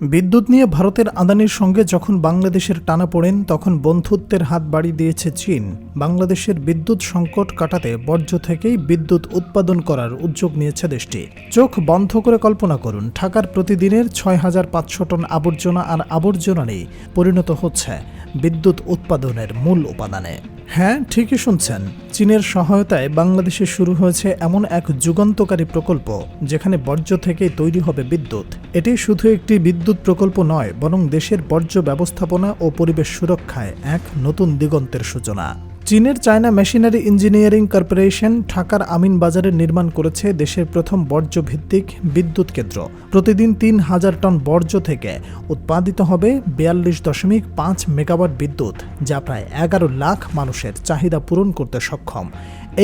বিদ্যুৎ নিয়ে ভারতের আদানির সঙ্গে যখন বাংলাদেশের টানা পড়েন, তখন বন্ধুত্বের হাত বাড়িয়ে দিয়েছে চীন। বাংলাদেশের বিদ্যুৎ সংকট কাটাতে বর্জ্য থেকেই বিদ্যুৎ উৎপাদন করার উদ্যোগ নিয়েছে দেশটি। চোখ বন্ধ করে কল্পনা করুন, ঢাকার প্রতিদিনের ছয় হাজার পাঁচশো টন আবর্জনা আর আবর্জনা নেই পরিণত হচ্ছে বিদ্যুৎ উৎপাদনের মূল উপাদানে। হ্যাঁ ঠিকই শুনছেন। চীনের সহায়তায় বাংলাদেশে শুরু হয়েছে এমন এক যুগান্তকারী প্রকল্প, যেখানে বর্জ্য থেকে তৈরি হবে বিদ্যুৎ। এটি শুধু একটি বিদ্যুৎ প্রকল্প নয়, বরং দেশের বর্জ্য ব্যবস্থাপনা ও পরিবেশ সুরক্ষায় এক নতুন দিগন্তের সূচনা। চীনের চায়না মেশিনারি ইঞ্জিনিয়ারিং কর্পোরেশন ঢাকার আমিন বাজারে নির্মাণ করেছে দেশের প্রথম বর্জ্য ভিত্তিক বিদ্যুৎ কেন্দ্র। প্রতিদিন তিন হাজার টন বর্জ্য থেকে উৎপাদিত হবে বিয়াল্লিশ দশমিক পাঁচ মেগাওয়াট বিদ্যুৎ, যা প্রায় এগারো লাখ মানুষের চাহিদা পূরণ করতে সক্ষম।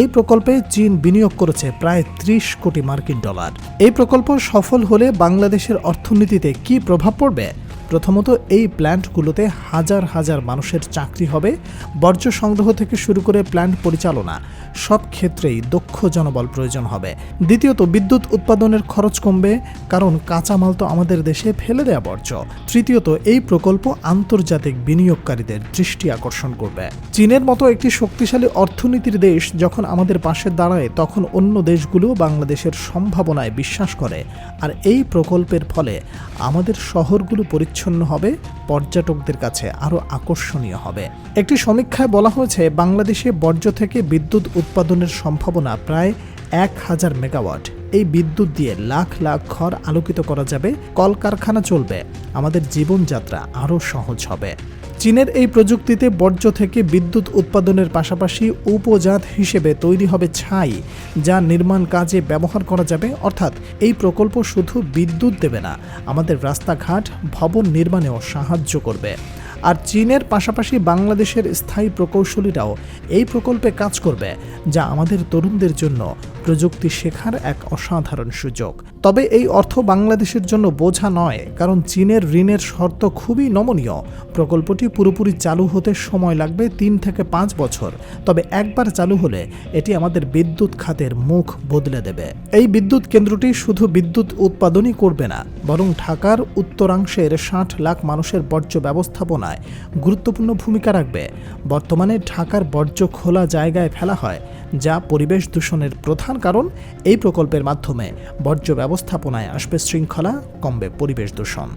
এই প্রকল্পে চীন বিনিয়োগ করেছে প্রায় ত্রিশ কোটি মার্কিন ডলার। এই প্রকল্প সফল হলে বাংলাদেশের অর্থনীতিতে কি প্রভাব পড়বে? প্রথমত এই প্ল্যান্টগুলোতে হাজার হাজার মানুষের চাকরি হবে, বর্জ্য সংগ্রহ থেকে শুরু করে প্ল্যান্ট পরিচালনা, সব ক্ষেত্রেই দক্ষ জনবল প্রয়োজন হবে। দ্বিতীয়ত, বিদ্যুৎ উৎপাদনের খরচ কমবে, কারণ কাঁচামাল তো আমাদের দেশে ফেলে দেয়া বর্জ্য। তৃতীয়ত, এই প্রকল্প আন্তর্জাতিক বিনিয়োগকারীদের দৃষ্টি আকর্ষণ করবে। চীনের মতো একটি শক্তিশালী অর্থনীতির দেশ যখন আমাদের পাশে দাঁড়ায়, তখন অন্য দেশগুলো বাংলাদেশের সম্ভাবনায় বিশ্বাস করে। আর এই প্রকল্পের ফলে আমাদের শহরগুলো পরিচ্ছন্ন হবে, পর্যটকদের কাছে আরও আকর্ষণীয় হবে। একটি সমীক্ষায় বলা হয়েছে, বাংলাদেশে বর্জ্য থেকে বিদ্যুৎ উৎপাদনের সম্ভাবনা প্রায় এক হাজার মেগাওয়াট। এই বিদ্যুৎ দিয়ে লাখ লাখ ঘর আলোকিত করা যাবে, কলকারখানা চলবে, আমাদের জীবনযাত্রা আরও সহজ হবে। চীনের এই প্রযুক্তিতে বর্জ্য থেকে বিদ্যুৎ উৎপাদনের পাশাপাশি উপজাত হিসেবে তৈরি হবে ছাই, যা নির্মাণ কাজে ব্যবহার করা যাবে, অর্থাৎ এই প্রকল্প শুধু বিদ্যুৎ দেবে না, আমাদের রাস্তাঘাট, ভবন নির্মাণেও সাহায্য করবে। আর চীনের পাশাপাশি বাংলাদেশের স্থায়ী প্রকৌশলীরাও এই প্রকল্পে কাজ করবে, যা আমাদের তরুণদের জন্য প্রযুক্তি শেখার এক অসাধারণ সুযোগ। তবে এই অর্থ বাংলাদেশের জন্য বোঝা নয়, কারণ চীনের ঋণের শর্ত খুবই নমনীয়। প্রকল্পটি পুরোপুরি চালু হতে সময় লাগবে তিন থেকে পাঁচ বছর। তবে একবার চালু হলে এটি আমাদের বিদ্যুৎ খাতের মুখ বদলে দেবে। এই বিদ্যুৎ কেন্দ্রটি শুধু বিদ্যুৎ উৎপাদনই করবে না, বরং ঢাকার উত্তরাংশের ষাট লাখ মানুষের বর্জ্য ব্যবস্থাপনায় গুরুত্বপূর্ণ ভূমিকা রাখবে। বর্তমানে ঢাকার বর্জ্য খোলা জায়গায় ফেলা হয়, যা পরিবেশ দূষণের প্রধান কারণ। এই প্রকল্পের মাধ্যমে বর্জ্য ব্যবস্থাপনায় আসবে শৃঙ্খলা কমবে পরিবেশ দূষণ।